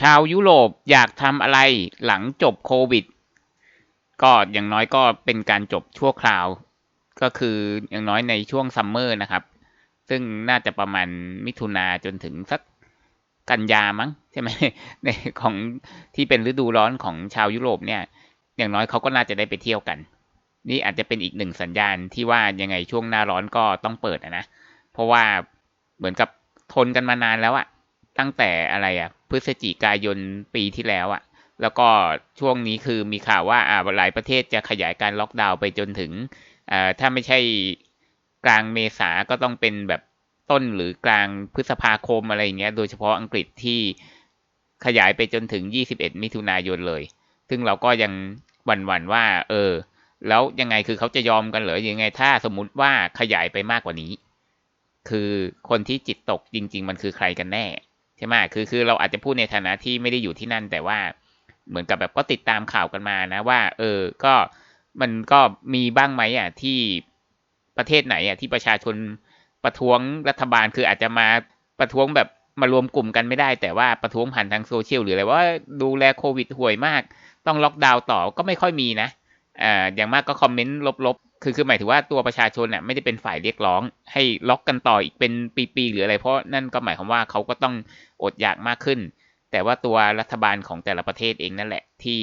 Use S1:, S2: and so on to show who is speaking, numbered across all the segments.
S1: ชาวยุโรปอยากทำอะไรหลังจบโควิด ก็อย่างน้อยก็เป็นการจบชั่วคราว ก็คืออย่างน้อยในช่วงซัมเมอร์นะครับ ซึ่งน่าจะประมาณมิถุนาจนถึงสักกันยามั้งใช่ไหมในของที่เป็นฤดูร้อนของชาวยุโรปเนี่ย อย่างน้อยเขาก็น่าจะได้ไปเที่ยวกัน นี่อาจจะเป็นอีกหนึ่งสัญญาณที่ว่ายังไงช่วงหน้าร้อนก็ต้องเปิดนะ เพราะว่าเหมือนกับทนกันมานานแล้วอะตั้งแต่อะไรอะ พฤศจิกายนปีที่แล้วอะแล้วก็ช่วงนี้คือมีข่าวว่าอ่าหลายประเทศจะขยายการล็อกดาวน์ไปจนถึงอ่าถ้าไม่ใช่กลางเมษาก็ต้องเป็นแบบต้นหรือกลางพฤษภาคมอะไรอย่างเงี้ย โดยเฉพาะอังกฤษที่ขยายไปจนถึง 21 มิถุนายนเลย ซึ่งเราก็ยังหวั่นหวั่นว่า เออ แล้วยังไงคือเขาจะยอมกันเหรอยังไง ถ้าสมมุติว่าขยายไปมากกว่านี้ คือคนที่จิตตกจริง ๆ มันคือใครกันแน่ ใช่ไหมคือคือเราอาจจะพูดในฐานะที่ไม่ได้อยู่ที่นั่น แต่ว่าเหมือนกับแบบก็ติดตามข่าวกันมานะว่า เออก็มันก็มีบ้างไหมอะที่ประเทศไหนอะที่ประชาชนประท้วงรัฐบาลคืออาจจะมาประท้วงแบบมารวมกลุ่มกันไม่ได้ แต่ว่าประท้วงผ่านทางโซเชียลหรืออะไรว่าดูแลโควิดห่วยมาก ต้องล็อกดาวน์ต่อก็ไม่ค่อยมีนะอ่าอย่างมากก็คอมเมนต์ลบ คือคือหมายถึงว่าตัวประชาชนน่ะไม่ได้เป็นฝ่ายเรียกร้อง ให้ล็อกกันต่ออีกเป็นปีๆหรืออะไร เพราะนั่นก็หมายความว่าเขาก็ต้องอดอยากมากขึ้น แต่ว่าตัวรัฐบาลของแต่ละประเทศเองนั่นแหละ ที่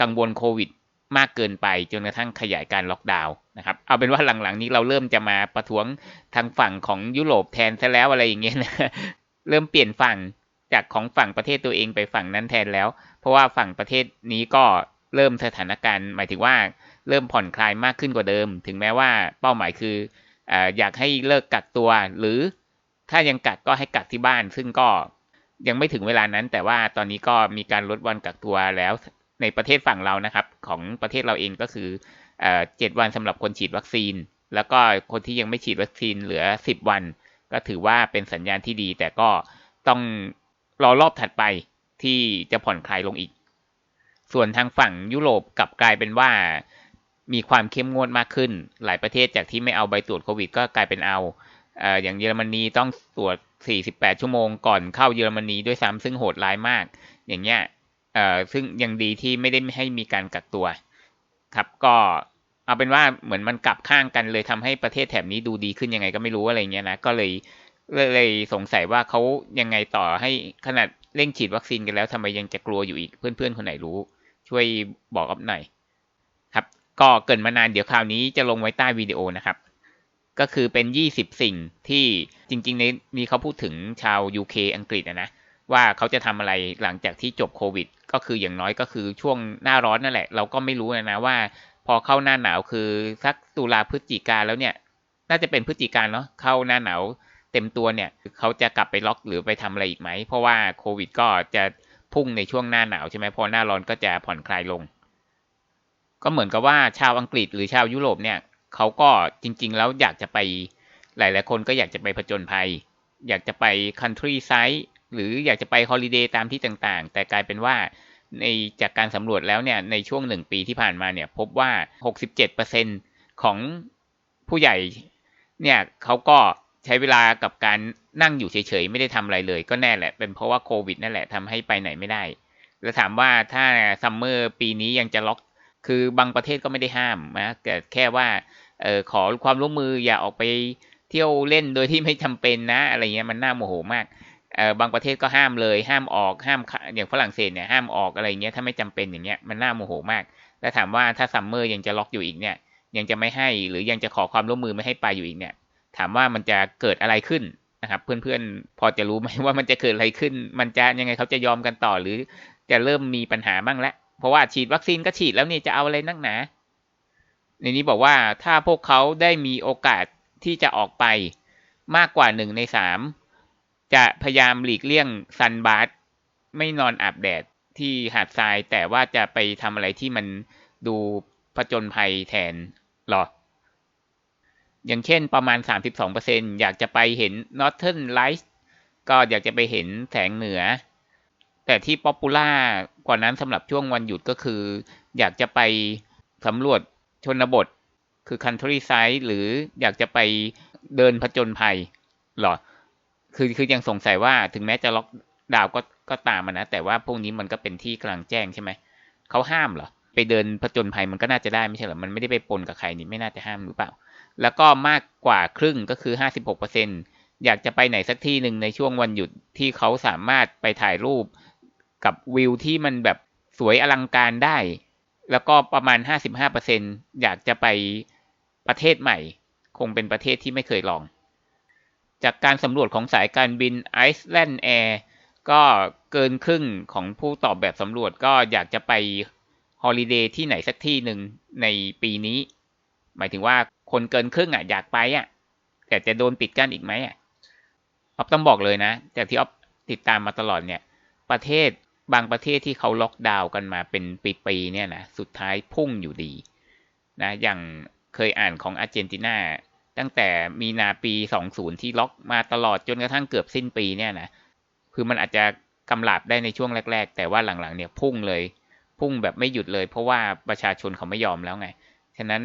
S1: กังวลโควิดมากเกินไปจนกระทั่งขยายการล็อกดาวน์นะครับเอาเป็นว่าหลังๆ นี้เราเริ่มจะมาประท้วงทางฝั่งของยุโรปแทนซะแล้วอะไรอย่างเงี้ยนะเริ่มเปลี่ยนฝั่งจากของฝั่งประเทศตัวเองไปฝั่งนั้นแทนแล้ว เพราะว่าฝั่งประเทศนี้ก็เริ่มสถานการณ์ หมายถึงว่า เริ่มผ่อนคลายมากขึ้นกว่าเดิม ถึงแม้ว่าเป้าหมายคืออยากให้เลิกกักตัว หรือถ้ายังกักก็ให้กักที่บ้าน ซึ่งก็ยังไม่ถึงเวลานั้น แต่ว่าตอนนี้ก็มีการลดวันกักตัวแล้วในประเทศฝั่งเรานะครับ ของประเทศเราเองก็คือเจ็ดวันสำหรับคนฉีดวัคซีน แล้วก็คนที่ยังไม่ฉีดวัคซีนเหลือสิบวัน ก็ถือว่าเป็นสัญญาณที่ดี แต่ก็ต้องรอรอบถัดไปที่จะผ่อนคลายลงอีก ส่วนทางฝั่งยุโรปกลับกลายเป็นว่า มีความเข้มงวดมากขึ้น หลายประเทศจากที่ไม่เอาใบตรวจโควิด ก็กลายเป็นเอาอย่างเยอรมนีต้องตรวจ 48 ชั่วโมงก่อนเข้าเยอรมนีด้วยซ้ำซึ่งโหดร้ายมาก อย่างเงี้ยซึ่งยังดีที่ไม่ได้ให้มีการกักตัว ครับก็เอาเป็นว่าเหมือนมันกลับข้างกันเลยทำให้ประเทศแถบนี้ดูดีขึ้นยังไงก็ไม่รู้อะไรเงี้ยนะก็เลยเลยสงสัยว่าเขายังไงต่อให้ขนาดเร่งฉีดวัคซีนกันแล้วทำไมยังจะกลัวอยู่อีกเพื่อนๆคนไหนรู้ ช่วยบอกอัพหน่อย ก็เกินมานานเดี๋ยวคราวนี้จะลงไว้ใต้วิดีโอนะครับ ก็คือเป็น 20 สิ่งที่จริงๆ ในนี้เขาพูดถึงชาว UK อังกฤษนะว่าเขาจะทำอะไรหลังจากที่จบโควิด ก็คืออย่างน้อยก็คือช่วงหน้าร้อนนั่นแหละ เราก็ไม่รู้นะนะว่า พอเข้าหน้าหนาวคือสักตุลาพฤศจิกาแล้วเนี่ยน่าจะเป็นพฤศจิกาเนาะเข้าหน้าหนาวเต็มตัวเนี่ยเขาจะกลับไปล็อกหรือไปทำอะไรอีกไหม เพราะว่าโควิดก็จะพุ่งในช่วงหน้าหนาวใช่ไหมพอหน้าร้อนก็จะผ่อนคลายลง ก็เหมือนกับว่าชาวอังกฤษหรือชาวยุโรปเนี่ยเขาก็จริง ๆ แล้วอยากจะไปหลายๆคนก็อยากจะไปผจญภัย อยากจะไปคันทรีไซด์หรืออยากจะไปฮอลิเดย์ตามที่ต่างๆ แต่กลายเป็นว่าในจากการสำรวจแล้วเนี่ยในช่วงหนึ่งปีที่ผ่านมาเนี่ยพบว่า 67%ของผู้ใหญ่เนี่ยเขาก็ใช้เวลากับการนั่งอยู่เฉยๆ ไม่ได้ทำอะไรเลย ก็แน่แหละ เป็นเพราะว่าโควิดนั่นแหละทำให้ไปไหนไม่ได้ แล้วถามว่าถ้าซัมเมอร์ปีนี้ยังจะล็อก คือบางประเทศก็ไม่ได้ห้ามนะแต่แค่ว่าเออขอความร่วมมืออย่าออกไปเที่ยวเล่นโดยที่ไม่จำเป็นนะ อะไรเงี้ยมันน่าโมโหมากเออบางประเทศก็ห้ามเลย ห้ามออกห้ามอย่างฝรั่งเศสเนี่ยห้ามออกอะไรเงี้ยถ้าไม่จำเป็นอย่างเงี้ยมันน่าโมโหมาก แล้วถามว่าถ้าซัมเมอร์ยังจะล็อกอยู่อีกเนี่ยยังจะไม่ให้หรือยังจะขอความร่วมมือไม่ให้ไปอยู่อีกเนี่ย ถามว่ามันจะเกิดอะไรขึ้นนะครับ เพื่อนๆพอจะรู้ไหมว่ามันจะเกิดอะไรขึ้น มันจะยังไงเขาจะยอมกันต่อหรือจะเริ่มมีปัญหาบ้างแล้ว ราะว่าฉีดวัคซีนก็ฉีดแล้วนี่จะเอาอะไรนักหนา ในนี้บอกว่าถ้าพวกเขาได้มีโอกาสที่จะออกไปมากกว่าหนึ่งในสามจะพยายามหลีกเลี่ยงซันบาร์ไม่นอนอาบแดดที่หาดทราย แต่ว่าจะไปทำอะไรที่มันดูผจญภัยแทนหรอ อย่างเช่นประมาณ 32%อยากจะไปเห็น Northern Lights ก็อยากจะไปเห็นแสงเหนือ แต่ที่ป๊อปปูล่า กว่านั้นสำหรับช่วงวันหยุดก็คือ อยากจะไปสำรวจชนบท คือ countryside หรืออยากจะไปเดินผจญภัยหรอ คือคือยังสงสัยว่าถึงแม้จะล็อกดาวก็ก็ตามมานะ แต่ว่าพวกนี้มันก็เป็นที่กลางแจ้งใช่ไหม เขาห้ามเหรอ ไปเดินผจญภัยมันก็น่าจะได้ไม่ใช่เหรอ มันไม่ได้ไปปนกับใครนี่ไม่น่าจะห้ามหรือเปล่า แล้วก็มากกว่าครึ่งก็คือห้าสิบหกเปอร์เซ็นอยากจะไปไหนสักที่หนึ่งในช่วงวันหยุดที่เขาสามารถไปถ่ายรูป กับวิวที่มันแบบสวยอลังการได้ แล้วก็ประมาณห้าสิบห้าเปอร์เซ็นอยากจะไปประเทศใหม่ คงเป็นประเทศที่ไม่เคยลอง จากการสำรวจของสายการบินไอซ์แลนด์แอร์ก็เกินครึ่งของผู้ตอบแบบสำรวจก็อยากจะไปฮอลิเดย์ที่ไหนสักที่หนึ่งในปีนี้ หมายถึงว่าคนเกินครึ่งอะอยากไปอะ แต่จะโดนปิดกั้นอีกไหมอะออฟต้องบอกเลยนะ จากที่ออฟติดตามมาตลอดเนี่ย ประเทศ บางประเทศที่เขาล็อกดาวน์กันมาเป็นปีๆเนี่ยนะสุดท้ายพุ่งอยู่ดีนะอย่างเคยอ่านของอาร์เจนตินาตั้งแต่มีนาปี 20 ที่ล็อกมาตลอดจนกระทั่งเกือบสิ้นปีเนี่ยนะคือมันอาจจะกำลับได้ในช่วงแรก ๆ แต่ว่าหลังๆเนี่ยพุ่งเลย พุ่งแบบไม่หยุดเลย เพราะว่าประชาชนเขาไม่ยอมแล้วไง ฉะนั้น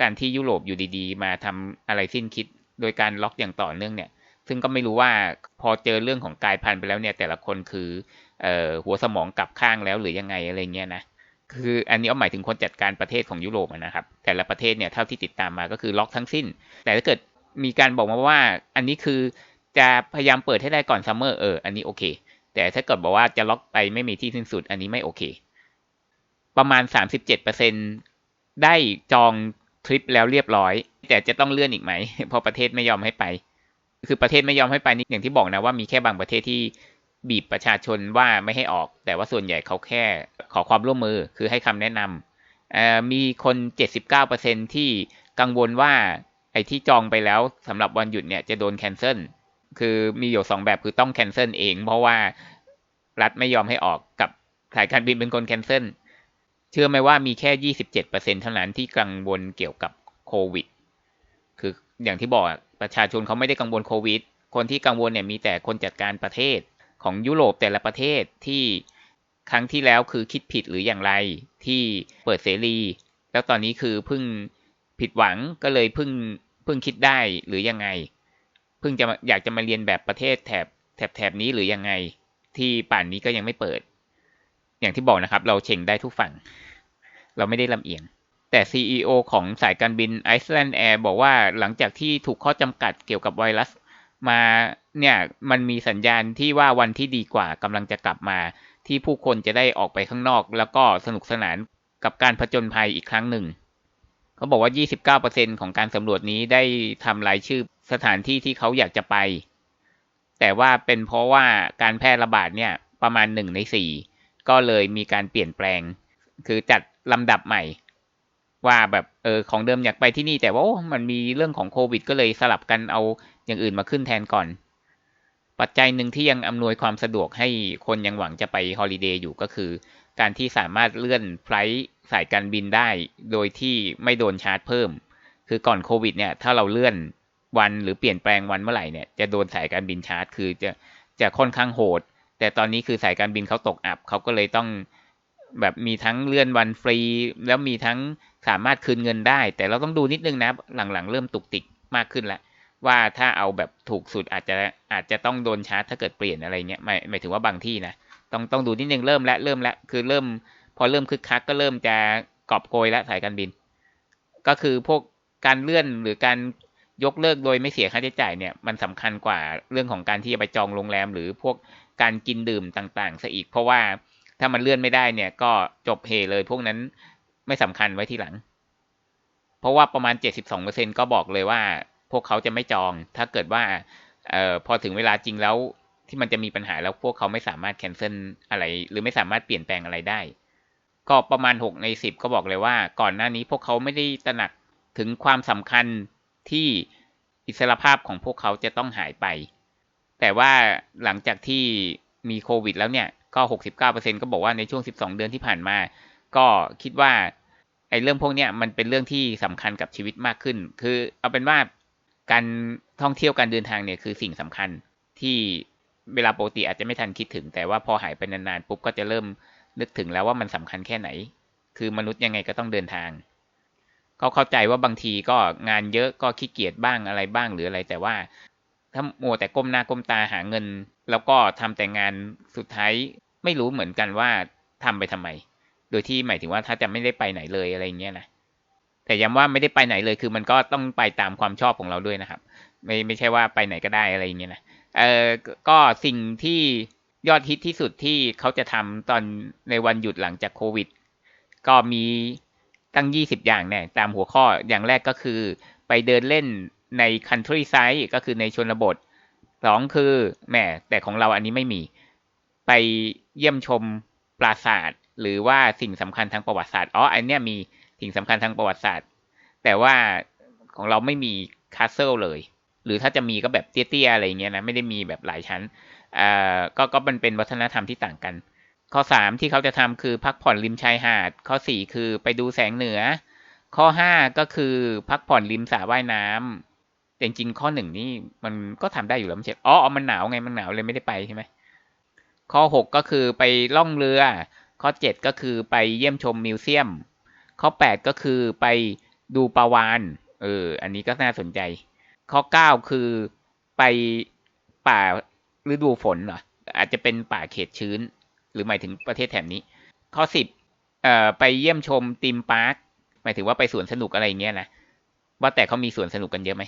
S1: การที่ยุโรปอยู่ดีๆ มาทำอะไรสิ้นคิดโดยการล็อกอย่างต่อเนื่องเนี่ย ซึ่งก็ไม่รู้ว่าพอเจอเรื่องของกายพันธุ์ไปแล้วเนี่ย แต่ละคนคือ หัวสมองกลับข้างแล้วหรือยังไงอะไรเงี้ยนะคืออันนี้เอาหมายถึงคนจัดการประเทศของยุโรปนะครับ แต่ละประเทศเนี่ยเท่าที่ติดตามมาก็คือล็อกทั้งสิ้น แต่ถ้าเกิดมีการบอกมาว่าอันนี้คือจะพยายามเปิดให้ได้ก่อนซัมเมอร์เอออันนี้โอเค แต่ถ้าเกิดบอกว่าจะล็อกไปไม่มีที่สิ้นสุด อันนี้ไม่โอเค ประมาณ 37%ได้จองทริปแล้วเรียบร้อย แต่จะต้องเลื่อนอีกไหมเพราะประเทศไม่ยอมให้ไป คือประเทศไม่ยอมให้ไปนี่อย่างที่บอกนะว่ามีแค่บางประเทศที่ บีบประชาชนว่าไม่ให้ออก แต่ว่าส่วนใหญ่เขาแค่ขอความร่วมมือคือให้คำแนะนำมีคน 79%ที่กังวลว่าไอ้ที่จองไปแล้วสำหรับวันหยุดเนี่ยจะโดนแคนเซิลคือมีอยู่สองแบบคือต้องแคนเซิลเอง เพราะว่ารัฐไม่ยอมให้ออกกับสายการบินเป็นคนแคนเซิลเชื่อไหมว่ามีแค่ 27%เท่านั้นที่กังวลเกี่ยวกับโควิด คืออย่างที่บอกประชาชนเขาไม่ได้กังวลโควิด คนที่กังวลเนี่ยมีแต่คนจัดการประเทศ ของยุโรปแต่ละประเทศที่ครั้งที่แล้วคือคิดผิดหรืออย่างไรที่เปิดเสรี แล้วตอนนี้คือเพิ่งผิดหวังก็เลยเพิ่งเพิ่งคิดได้หรือยังไงเพิ่งจะอยากจะมาเรียนแบบประเทศแถบแถบแถบนี้หรือยังไง ที่ป่านนี้ก็ยังไม่เปิด อย่างที่บอกนะครับ เราเชงได้ทุกฝั่ง เราไม่ได้ลำเอียง แต่ CEO ของสายการบิน Iceland Air บอกว่าหลังจากที่ถูกข้อจำกัดเกี่ยวกับไวรัส มา เนี่ยมันมีสัญญาณที่ว่าวันที่ดีกว่ากำลังจะกลับมา ที่ผู้คนจะได้ออกไปข้างนอก แล้วก็สนุกสนานกับการผจญภัยอีกครั้งหนึ่ง เขาบอกว่า 29%ของการสำรวจนี้ได้ทำรายชื่อสถานที่ที่เขาอยากจะไป แต่ว่าเป็นเพราะว่าการแพร่ระบาดเนี่ยประมาณ 1 ใน 4 ก็เลยมีการเปลี่ยนแปลง คือจัดลำดับใหม่ ว่าแบบเออของเดิมอยากไปที่นี่แต่ว่ามันมีเรื่องของโควิด ก็เลยสลับกันเอาอย่างอื่นมาขึ้นแทนก่อน ปัจจัยหนึ่งที่ยังอำนวยความสะดวกให้คนยังหวังจะไปฮอลิเดย์อยู่ก็คือ การที่สามารถเลื่อนไฟล์สายการบินได้ โดยที่ไม่โดนชาร์จเพิ่ม คือก่อนโควิดเนี่ยถ้าเราเลื่อนวันหรือเปลี่ยนแปลงวันเมื่อไหร่เนี่ยจะโดนสายการบินชาร์จ คือจะจะค่อนข้างโหด แต่ตอนนี้คือสายการบินเขาตกอับเขาก็เลยต้องแบบมีทั้งเลื่อนวันฟรี แล้วมีทั้งสามารถคืนเงินได้ แต่เราต้องดูนิดนึงนะหลังๆ เริ่มตุกติกมากขึ้นแล้ว ว่าถ้าเอาแบบถูกสุดอาจจะอาจจะต้องโดนชาร์จถ้าเกิดเปลี่ยนอะไรเงี้ยหมายหมายถึงว่าบางที่นะต้องต้องดูนิดนึงเริ่มแล้วเริ่มแล้วคือเริ่ม พอเริ่มคึกคักก็เริ่มจะกอบโกยแล้วสายการบิน ก็คือพวกการเลื่อนหรือการยกเลิกโดยไม่เสียค่าใช้จ่ายเนี่ยมันสำคัญกว่าเรื่องของการที่จะไปจองโรงแรม หรือพวกการกินดื่มต่างๆซะอีก เพราะว่าถ้ามันเลื่อนไม่ได้เนี่ยก็จบเฮเลยพวกนั้นไม่สำคัญไว้ที่หลัง เพราะว่าประมาณ 72%ก็บอกเลยว่า พวกเขาจะไม่จอง ถ้าเกิดว่าออพอถึงเวลาจริงแล้วที่มันจะมีปัญหาแล้วพวกเขาไม่สามารถแคนเซิลอะไร หรือไม่สามารถเปลี่ยนแปลงอะไรได้ ก็ประมาณ 6 ใน 10ก็บอกเลยว่า ก่อนหน้านี้พวกเขาไม่ได้ตระหนักถึงความสำคัญที่อิสรภาพของพวกเขาจะต้องหายไป แต่ว่าหลังจากที่มีโควิดแล้วเนี่ย ก็ 69%ก็บอกว่าในช่วง 12 เดือนที่ผ่านมา ก็คิดว่าไอ้เรื่องพวกเนี้ยมันเป็นเรื่องที่สำคัญกับชีวิตมากขึ้น คือเอาเป็นว่า การท่องเที่ยวการเดินทางเนี่ยคือสิ่งสำคัญที่เวลาปกติอาจจะไม่ทันคิดถึง แต่ว่าพอหายไปนานๆปุ๊บก็จะเริ่มนึกถึงแล้วว่ามันสำคัญแค่ไหน คือมนุษย์ยังไงก็ต้องเดินทางก็เข้าใจว่าบางทีก็งานเยอะก็ขี้เกียจบ้างอะไรบ้างหรืออะไร แต่ว่าถ้ามัวแต่ก้มหน้าก้มตาหาเงิน แล้วก็ทำแต่งานสุดท้ายไม่รู้เหมือนกันว่าทำไปทำไม โดยที่หมายถึงว่าถ้าจะไม่ได้ไปไหนเลยอะไรเงี้ยนะ แต่ย้ำว่าไม่ได้ไปไหนเลยคือมันก็ต้องไปตามความชอบของเราด้วยนะครับ ไม่ไม่ใช่ว่าไปไหนก็ได้อะไรอย่างเงี้ยนะเออก็สิ่งที่ยอดฮิตที่สุดที่เขาจะทำตอนในวันหยุดหลังจากโควิด ก็มีตั้ง 20 อย่างเนี่ยตามหัวข้ออย่างแรกก็คือ ไปเดินเล่นใน country side ก็คือในชนบทสองคือแหมแต่ของเราอันนี้ไม่มี ไปเยี่ยมชมปราสาท หรือว่าสิ่งสำคัญทางประวัติศาสตร์อ๋ออันเนี้ยมี สิ่งสำคัญทางประวัติศาสตร์ แต่ว่าของเราไม่มีคาสเซิลเลย หรือถ้าจะมีก็แบบเตี้ยๆอะไรเงี้ยนะไม่ได้มีแบบหลายชั้นอ่าก็ก็มันเป็นวัฒนธรรมที่ต่างกัน ข้อสามที่เขาจะทำคือพักผ่อนริมชายหาด ข้อสี่คือไปดูแสงเหนือ ข้อห้าก็คือพักผ่อนริมสระว่ายน้ำแต่จริงๆข้อหนึ่งนี่มันก็ทำได้อยู่แล้วไม่ใช่อ๋อมันหนาวไงมันหนาวเลยไม่ได้ไปใช่ไหมข้อหกก็คือไปล่องเรือ ข้อเจ็ดก็คือไปเยี่ยมชมมิวเซียม ข้อแปดก็คือไปดูปลาวานเออ อันนี้ก็น่าสนใจ ข้อเก้าคือไปป่าฤดูฝนเหรอ อาจจะเป็นป่าเขตชื้น หรือหมายถึงประเทศแถบนี้ ข้อสิบเอ่อไปเยี่ยมชมตีมพาร์ค หมายถึงว่าไปสวนสนุกอะไรเงี้ยนะ ว่าแต่เขามีสวนสนุกกันเยอะไหม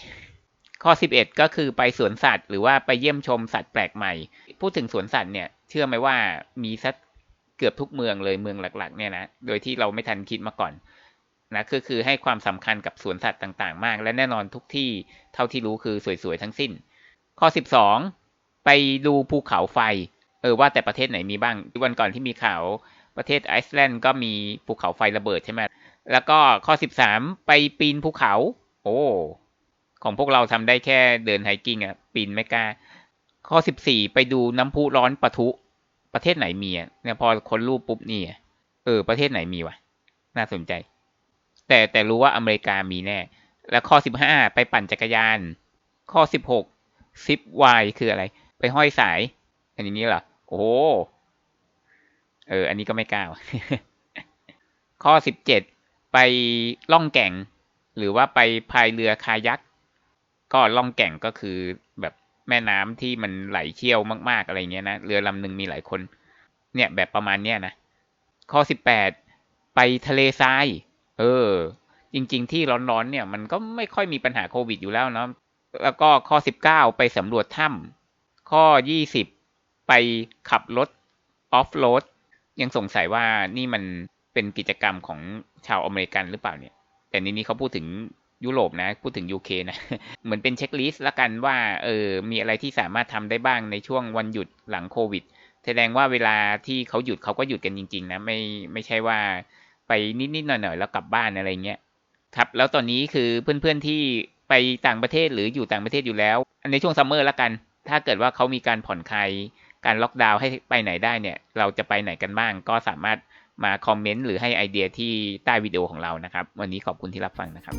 S1: ข้อสิบเอ็ดก็คือไปสวนสัตว์ หรือว่าไปเยี่ยมชมสัตว์แปลกใหม่ พูดถึงสวนสัตว์เนี่ย เชื่อไหมว่ามีสัก กือบทุกเมืองเลยเมืองหลัก ๆ เนี่ยนะ โดยที่เราไม่ทันคิดมาก่อนนะคือคือให้ความสำคัญกับสวนสัตว์ต่างๆ มาก และแน่นอนทุกที่เท่าที่รู้คือสวยๆทั้งสิ้น ข้อสิบสองไปดูภูเขาไฟ เออว่าแต่ประเทศไหนมีบ้างวันก่อนที่มีข่าวประเทศไอซ์แลนด์ก็มีภูเขาไฟระเบิดใช่ไหมแล้วก็ข้อสิบสามไปปีนภูเขา โอ้ของพวกเราทำได้แค่เดินไฮกิ้งอะปีนไม่กล้าข้อสิบสี่ไปดูน้ำพุร้อนปะทุ ประเทศไหนมีอะเนี่ยพอคนรูปปุ๊บนี่อะเออประเทศไหนมีวะน่าสนใจ แต่แต่รู้ว่าอเมริกามีแน่ แล้วข้อสิบห้าไปปั่นจักรยาน ข้อสิบหกซิปวายคืออะไร ไปห้อยสาย อันนี้เหรอโอ้เออ อันนี้ก็ไม่กล้าข้อสิบเจ็ดไปล่องแก่ง หรือว่าไปพายเรือคายักก็ล่องแก่งก็คือแบบ แม่น้ำที่มันไหลเชี่ยวมากๆอะไรเงี้ยนะเรือลำหนึ่งมีหลายคน เนี่ยแบบประมาณเนี้ยนะข้อสิบแปดไปทะเลทราย เออ จริง ๆ ที่ร้อนๆเนี่ย มันก็ไม่ค่อยมีปัญหาโควิดอยู่แล้วเนาะแล้วก็ข้อสิบเก้าไปสำรวจถ้ำข้อยี่สิบไปขับรถออฟโรดยังสงสัยว่านี่มันเป็นกิจกรรมของชาวอเมริกันหรือเปล่าเนี่ย แต่ในนี้เขาพูดถึง ยุโรปนะ พูดถึงยูเคนะ เหมือนเป็นเช็คลิสต์ละกันว่าเออมีอะไรที่สามารถทำได้บ้างในช่วงวันหยุดหลังโควิด แสดงว่าเวลาที่เขาหยุดเขาก็หยุดกันจริง ๆ นะ ไม่ไม่ใช่ว่าไปนิดๆหน่อยๆแล้วกลับบ้านอะไรเงี้ยครับ แล้วตอนนี้คือเพื่อนๆที่ไปต่างประเทศหรืออยู่ต่างประเทศอยู่แล้วในช่วงซัมเมอร์ละกัน ถ้าเกิดว่าเขามีการผ่อนคลายการล็อกดาวน์ให้ไปไหนได้เนี่ย เราจะไปไหนกันบ้าง ก็สามารถมาคอมเมนต์หรือให้ไอเดียที่ใต้วิดีโอของเรานะครับ วันนี้ขอบคุณที่รับฟังนะครับ